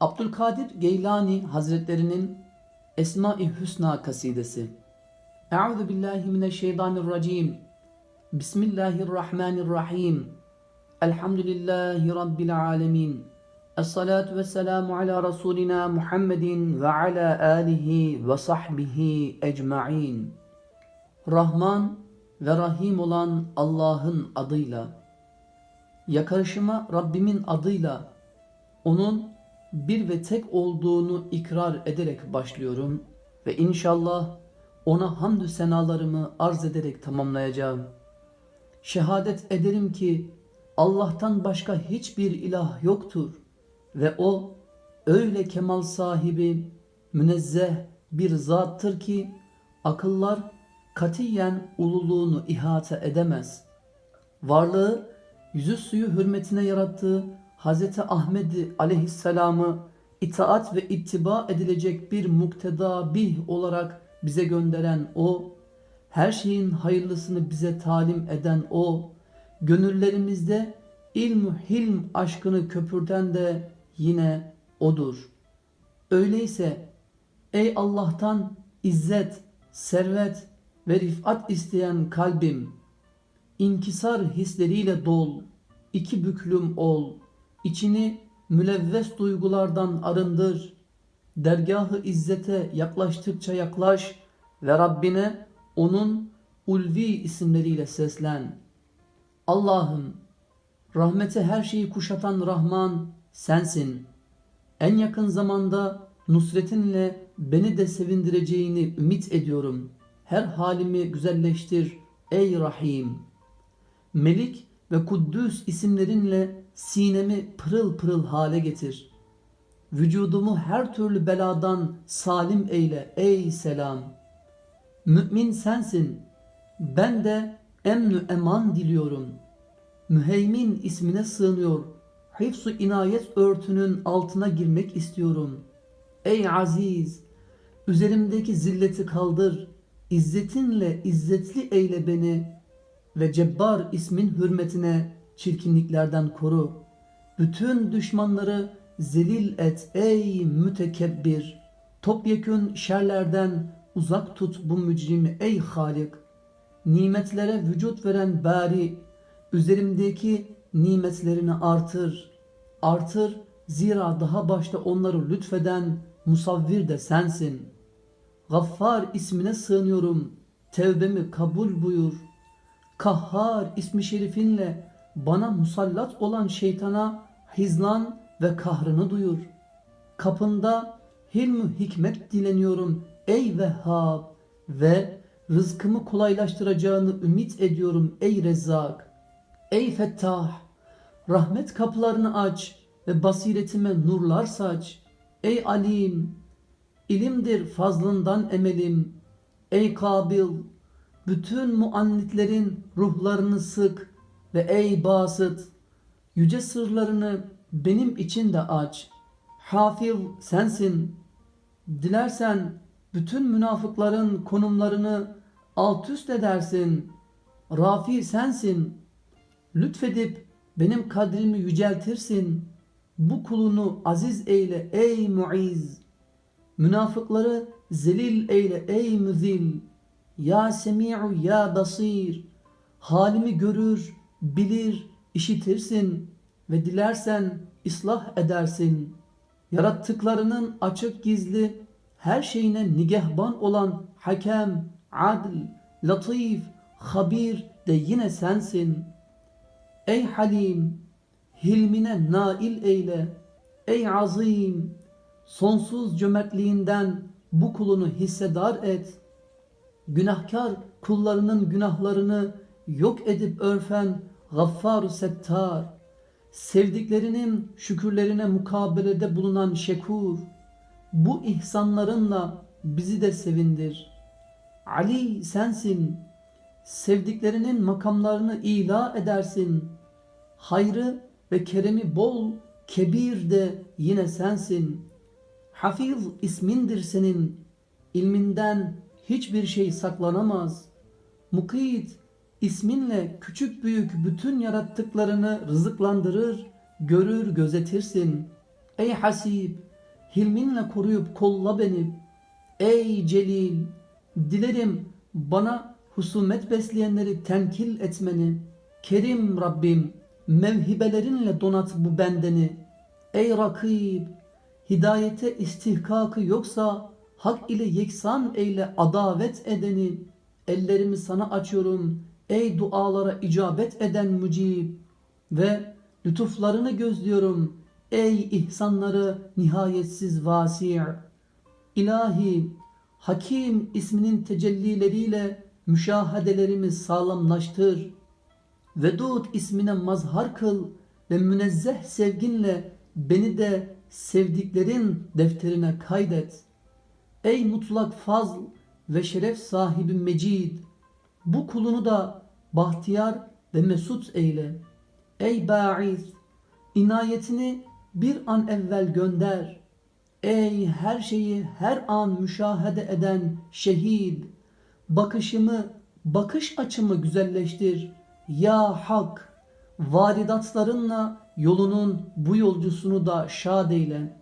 Abdülkadir Geylani Hazretlerinin Esma-i Hüsna kasidesi. Euzu billahi mineşşeytanirracim. Bismillahirrahmanirrahim. Elhamdülillahi rabbil alamin. Esselatu vesselamu ala rasulina Muhammedin ve ala alihi ve sahbihi ecmaîn. Rahman ve Rahim olan Allah'ın adıyla, yakarışıma Rabbimin adıyla, onun bir ve tek olduğunu ikrar ederek başlıyorum ve inşallah ona hamdü senalarımı arz ederek tamamlayacağım. Şehadet ederim ki Allah'tan başka hiçbir ilah yoktur ve o öyle kemal sahibi, münezzeh bir zattır ki akıllar katiyen ululuğunu ihate edemez. Varlığı yüzü suyu hürmetine yarattığı Hz. Ahmet aleyhisselamı itaat ve ittiba edilecek bir mukteda bih olarak bize gönderen o, her şeyin hayırlısını bize talim eden o, gönüllerimizde ilm hilm aşkını köpürten de yine odur. Öyleyse ey Allah'tan izzet, servet ve rifat isteyen kalbim, inkisar hisleriyle dol, iki büklüm ol, içini mülevves duygulardan arındır, dergahı izzete yaklaştıkça yaklaş ve Rabbine onun ulvi isimleriyle seslen. Allah'ım, rahmeti her şeyi kuşatan Rahman sensin. En yakın zamanda nusretinle beni de sevindireceğini ümit ediyorum. Her halimi güzelleştir ey Rahim. Melik ve Kuddüs isimlerinle sinemi pırıl pırıl hale getir. Vücudumu her türlü beladan salim eyle ey selam. Mümin sensin. Ben de emnü eman diliyorum. Müheymin ismine sığınıyor. Hifzu inayet örtünün altına girmek istiyorum. Ey aziz! Üzerimdeki zilleti kaldır. İzzetinle izzetli eyle beni ve Cebbar ismin hürmetine çirkinliklerden koru. Bütün düşmanları zelil et ey mütekebbir. Topyekün şerlerden uzak tut bu mücrimi ey Halik. Nimetlere vücut veren bari, üzerimdeki nimetlerini artır. Artır zira daha başta onları lütfeden musavvir de sensin. Gaffar ismine sığınıyorum. Tevbemi kabul buyur. Kahhar ismi şerifinle bana musallat olan şeytana hizlan ve kahrını duyur. Kapında hilm hikmet dileniyorum ey Vehhab ve rızkımı kolaylaştıracağını ümit ediyorum ey Rezzak. Ey Fettah rahmet kapılarını aç ve basiretime nurlar saç. Ey Alim ilimdir fazlından emelim. Ey Kabil bütün muannitlerin ruhlarını sık ve ey Basıt yüce sırlarını benim için de aç. Hafiz sensin. Dilersen bütün münafıkların konumlarını alt üst edersin. Rafi sensin. Lütfedip benim kadrimi yüceltirsin. Bu kulunu aziz eyle ey muiz. Münafıkları zelil eyle ey müzil. Ya semi'u ya basir. Halimi görür, bilir, işitirsin ve dilersen ıslah edersin. Yarattıklarının açık gizli her şeyine nigehban olan hakem, adl, latif, habir de yine sensin. Ey halim, hilmine nail eyle. Ey azim, sonsuz cömertliğinden bu kulunu hissedar et. Günahkar kullarının günahlarını yok edip örfen gaffar settar. Sevdiklerinin şükürlerine mukabelede bulunan şekur. Bu ihsanlarınla bizi de sevindir. Ali sensin. Sevdiklerinin makamlarını ila edersin. Hayrı ve keremi bol, kebir de yine sensin. Hafiz ismindir senin. İlminden hiçbir şey saklanamaz. Mukit isminle küçük büyük bütün yarattıklarını rızıklandırır, görür, gözetirsin. Ey Hasib, hilminle koruyup kolla beni. Ey Celil, dilerim bana husumet besleyenleri tenkil etmeni. Kerim Rabbim, mevhibelerinle donat bu bendeni. Ey Rakib, hidayete istihkakı yoksa hak ile yeksan eyle adavet edeni. Ellerimi sana açıyorum ey dualara icabet eden mücib ve lütuflarını gözlüyorum ey ihsanları nihayetsiz vasi'. İlahi, Hakim isminin tecellileriyle müşahedelerimi sağlamlaştır. Vedud ismine mazhar kıl ve münezzeh sevginle beni de sevdiklerin defterine kaydet. Ey mutlak fazl ve şeref sahibi mecid, bu kulunu da bahtiyar ve mesut eyle. Ey ba'is, inayetini bir an evvel gönder. Ey her şeyi her an müşahede eden şehid, bakışımı, bakış açımı güzelleştir. Ya Hak, varidatlarınla yolunun bu yolcusunu da şad eyle.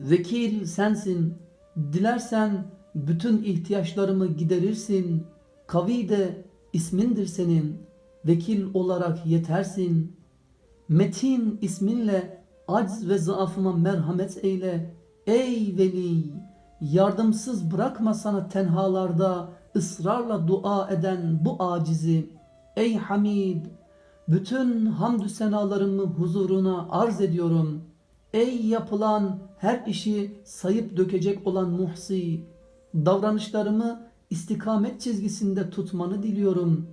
Vekil sensin, dilersen bütün ihtiyaçlarımı giderirsin. Kavi de ismindir senin, vekil olarak yetersin. Metin isminle acz ve zaafıma merhamet eyle. Ey veli, yardımsız bırakma sana tenhalarda ısrarla dua eden bu acizi. Ey Hamid, bütün hamdü senalarımı huzuruna arz ediyorum. Ey yapılan her işi sayıp dökecek olan muhsi, davranışlarımı istikamet çizgisinde tutmanı diliyorum.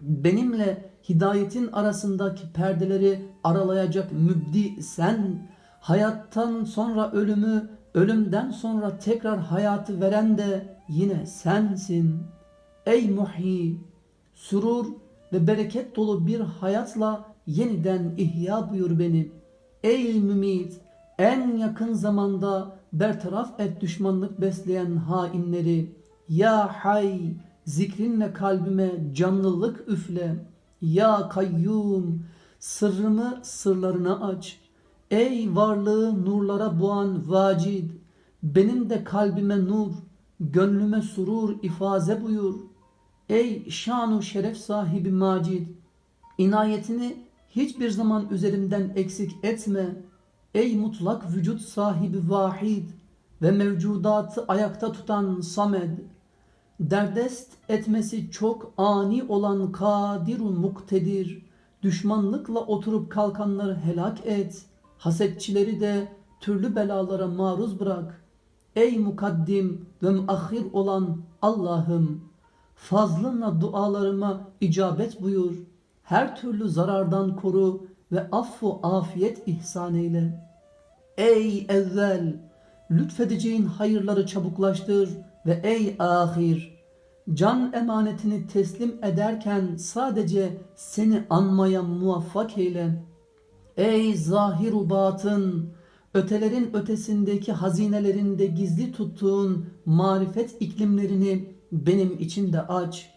Benimle hidayetin arasındaki perdeleri aralayacak mübdi sen, hayattan sonra ölümü, ölümden sonra tekrar hayatı veren de yine sensin. Ey muhyi, sürur ve bereket dolu bir hayatla yeniden ihya buyur beni. Ey mümit, en yakın zamanda bertaraf et düşmanlık besleyen hainleri. Ya hay, zikrinle kalbime canlılık üfle. Ya kayyum, sırrımı sırlarına aç. Ey varlığı nurlara boğan vacid, benim de kalbime nur, gönlüme surur ifaze buyur. Ey şanu şeref sahibi macid, inayetini hiçbir zaman üzerimden eksik etme. Ey mutlak vücut sahibi vahid ve mevcudatı ayakta tutan samed, derdest etmesi çok ani olan kadirun muktedir, düşmanlıkla oturup kalkanları helak et, hasetçileri de türlü belalara maruz bırak. Ey mukaddim ve müahhir olan Allah'ım, fazlınla dualarıma icabet buyur. Her türlü zarardan koru ve affu afiyet ihsan eyle. Ey evvel, lütfedeceğin hayırları çabuklaştır ve ey ahir, can emanetini teslim ederken sadece seni anmaya muvaffak eyle. Ey zahir batın, ötelerin ötesindeki hazinelerinde gizli tuttuğun marifet iklimlerini benim için de aç.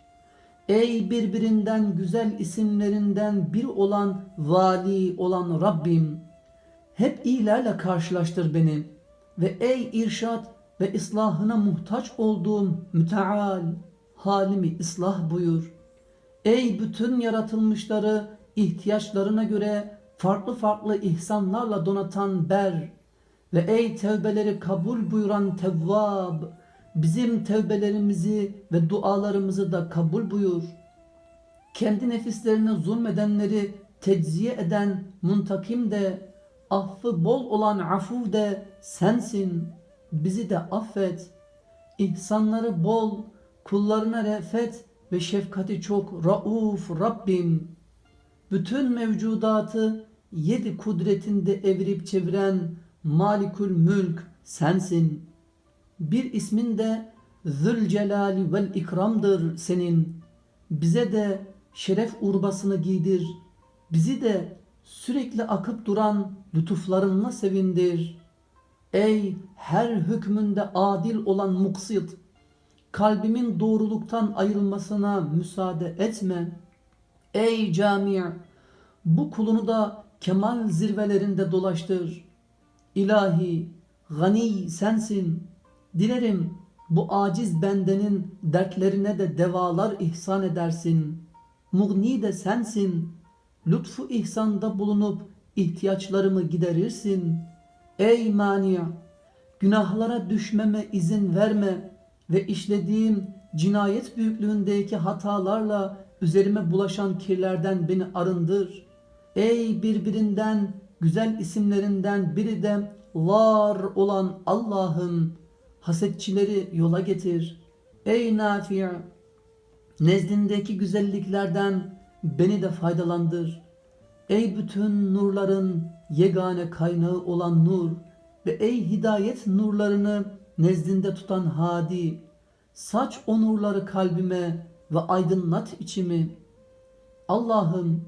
Ey birbirinden güzel isimlerinden bir olan vali olan Rabbim, hep iyilerle karşılaştır beni ve ey irşat ve islahına muhtaç olduğum müteal halimi ıslah buyur. Ey bütün yaratılmışları ihtiyaçlarına göre farklı farklı ihsanlarla donatan ber ve ey tevbeleri kabul buyuran tevvab bizim tevbelerimizi ve dualarımızı da kabul buyur. Kendi nefislerine zulmedenleri tecziye eden muntakim de affı bol olan afu de sensin. Bizi de affet. İhsanları bol, kullarına refet ve şefkati çok rauf Rabbim. Bütün mevcudatı yedi kudretinde evirip çeviren Malikül Mülk sensin. Bir ismin de Zülcelali vel ikramdır senin. Bize de şeref urbasını giydir. Bizi de sürekli akıp duran lütuflarınla sevindir. Ey her hükmünde adil olan muksit, kalbimin doğruluktan ayrılmasına müsaade etme. Ey cami, bu kulunu da kemal zirvelerinde dolaştır. İlahi, gani sensin. Dilerim bu aciz bendenin dertlerine de devalar ihsan edersin. Mugni de sensin. Lütfu ihsanda bulunup ihtiyaçlarımı giderirsin. Ey mani, günahlara düşmeme izin verme ve işlediğim cinayet büyüklüğündeki hatalarla üzerime bulaşan kirlerden beni arındır. Ey birbirinden güzel isimlerinden biri de var olan Allah'ım hasetçileri yola getir. Ey Nafi' nezdindeki güzelliklerden beni de faydalandır. Ey bütün nurların yegane kaynağı olan nur ve ey hidayet nurlarını nezdinde tutan hadi, saç o nurları kalbime ve aydınlat içimi. Allah'ım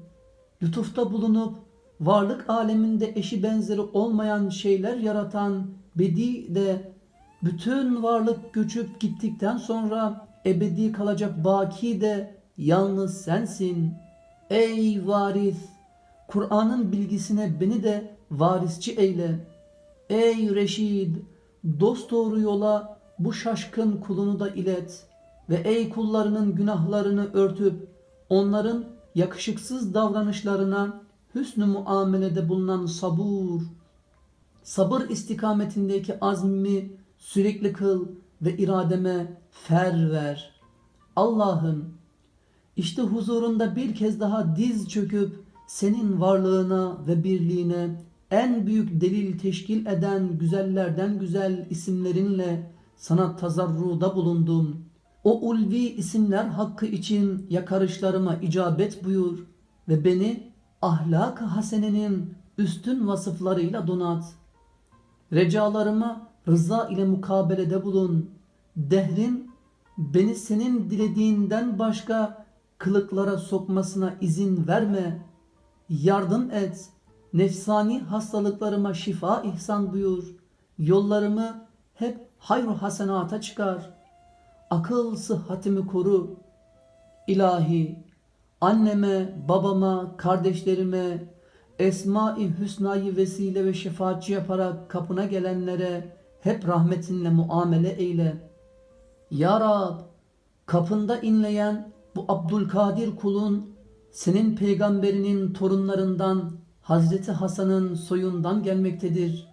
lütufta bulunup varlık aleminde eşi benzeri olmayan şeyler yaratan bedi de bütün varlık göçüp gittikten sonra ebedi kalacak baki de yalnız sensin. Ey varis! Kur'an'ın bilgisine beni de varisçi eyle. Ey Reşid! Dost doğru yola bu şaşkın kulunu da ilet. Ve ey kullarının günahlarını örtüp onların yakışıksız davranışlarına hüsnü muamelede bulunan sabur, sabır istikametindeki azmimi sürekli kıl ve irademe fer ver. Allah'ım işte huzurunda bir kez daha diz çöküp senin varlığına ve birliğine en büyük delil teşkil eden güzellerden güzel isimlerinle sana tazarruda bulundum. O ulvi isimler hakkı için yakarışlarıma icabet buyur ve beni ahlak-ı hasenenin üstün vasıflarıyla donat. Recalarıma rıza ile mukabelede bulun. Dehrin beni senin dilediğinden başka kılıklara sokmasına izin verme. Yardım et. Nefsani hastalıklarıma şifa ihsan buyur. Yollarımı hep hayru hasenata çıkar. Akıl sıhhatimi koru. İlahi, anneme, babama, kardeşlerime, Esma-i Hüsna'yı vesile ve şefaatçi yaparak kapına gelenlere hep rahmetinle muamele eyle. Ya Rab, kapında inleyen bu Abdülkadir kulun senin peygamberinin torunlarından Hazreti Hasan'ın soyundan gelmektedir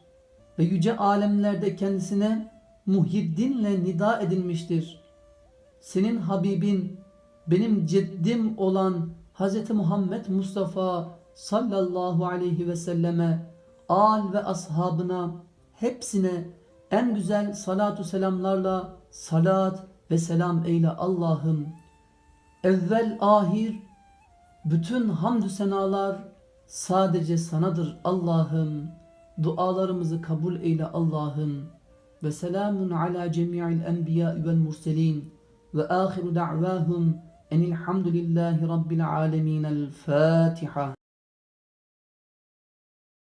ve yüce alemlerde kendisine Muhyiddin'le nida edilmiştir. Senin Habibin, benim ceddim olan Hz. Muhammed Mustafa sallallahu aleyhi ve selleme, al ve ashabına, hepsine en güzel salatu selamlarla salat ve selam eyle Allah'ım. Evvel ahir bütün hamdü senalar sadece sanadır Allah'ım. Dualarımızı kabul eyle Allah'ım. Ve selamun ala cemi'il enbiya vel murselin. Ve ahiru da'vahum enilhamdülillahi rabbil alemin. El Fatiha.